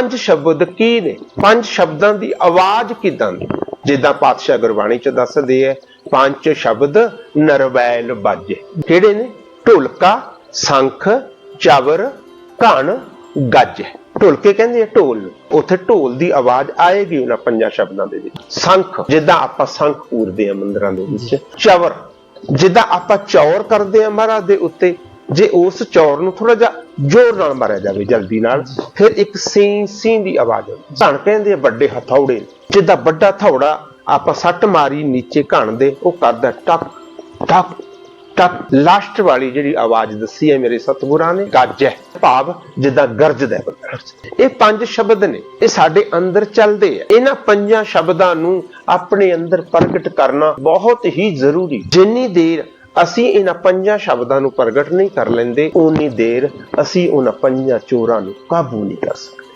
ਪੰਜ ਸ਼ਬਦ ਕੀ ਨੇ? ਪੰਜ ਸ਼ਬਦਾਂ ਦੀ ਆਵਾਜ਼ ਕਿਦਾਂ ਦੀ? ਜਿੱਦਾਂ ਪਾਤਸ਼ਾਹ ਗੁਰਬਾਣੀ ਚ ਦੱਸਦੇ ਐ, ਪੰਜ ਸ਼ਬਦ ਨਰਵੈਲ ਬਾਜੇ। ਕਿਹੜੇ ਨੇ? ਢੋਲਕਾ, ਸ਼ੰਖ, ਚਵਰ, ਘਣ, ਗੱਜ। ਢੋਲਕੇ ਕਹਿੰਦੇ ਆ ਢੋਲ ਨੂੰ। ਉੱਥੇ ਢੋਲ ਦੀ ਆਵਾਜ਼ ਆਏਗੀ ਉਹਨਾਂ ਪੰਜਾਂ ਸ਼ਬਦਾਂ ਦੇ ਵਿੱਚ। ਸ਼ੰਖ, ਜਿੱਦਾਂ ਆਪਾਂ ਸ਼ੰਖ ਪੂਰਦੇ ਆ ਮੰਦਰਾਂ ਦੇ ਵਿੱਚ। ਚਵਰ, ਜਿੱਦਾਂ ਆਪਾਂ ਚੌਰ ਕਰਦੇ ਆ ਮਹਾਰਾਜ ਦੇ ਉੱਤੇ। ਜੇ ਉਸ ਚੌਰ ਨੂੰ ਥੋੜਾ ਜਿਹਾ ਜ਼ੋਰ ਨਾਲ ਮਾਰਿਆ ਜਾਵੇ ਜਲਦੀ ਨਾਲ, ਫਿਰ ਇੱਕ ਸੀ ਸੀ ਦੀ ਆਵਾਜ਼ ਆਉਂਦੀ। ਧਣ ਕਹਿੰਦੇ ਵੱਡੇ ਹਥੌੜੇ। ਜਿੱਦਾਂ ਵੱਡਾ ਥੌੜਾ ਆਪਾਂ ਸੱਟ ਮਾਰੀ ਨੀਚੇ ਘਣ ਦੇ, ਉਹ ਕਰਦਾ ਟਕ ਟਕ ਟਕ ਲਾਸਟ ਵਾਲੀ ਜਿਹੜੀ ਆਵਾਜ਼ ਦੱਸੀ ਹੈ ਮੇਰੇ ਸਤਿਗੁਰਾਂ ਨੇ, ਗੱਜ ਹੈ, ਭਾਵ ਜਿੱਦਾਂ ਗਰਜਦਾ ਹੈ। ਇਹ ਪੰਜ ਸ਼ਬਦ ਨੇ, ਇਹ ਸਾਡੇ ਅੰਦਰ ਚੱਲਦੇ ਆ। ਇਹਨਾਂ ਪੰਜਾਂ ਸ਼ਬਦਾਂ ਨੂੰ ਆਪਣੇ ਅੰਦਰ ਪ੍ਰਗਟ ਕਰਨਾ ਬਹੁਤ ਹੀ ਜ਼ਰੂਰੀ। ਜਿੰਨੀ ਦੇਰ ਅਸੀਂ ਇਹਨਾਂ ਪੰਜਾਂ ਸ਼ਬਦਾਂ ਨੂੰ ਪ੍ਰਗਟ ਨਹੀਂ ਕਰ ਲੈਂਦੇ ਉਨੀ ਦੇਰ ਅਸੀਂ ਉਹਨਾਂ ਪੰਜਾਂ ਚੋਰਾਂ ਨੂੰ ਕਾਬੂ ਨਹੀਂ ਕਰ ਸਕਦੇ।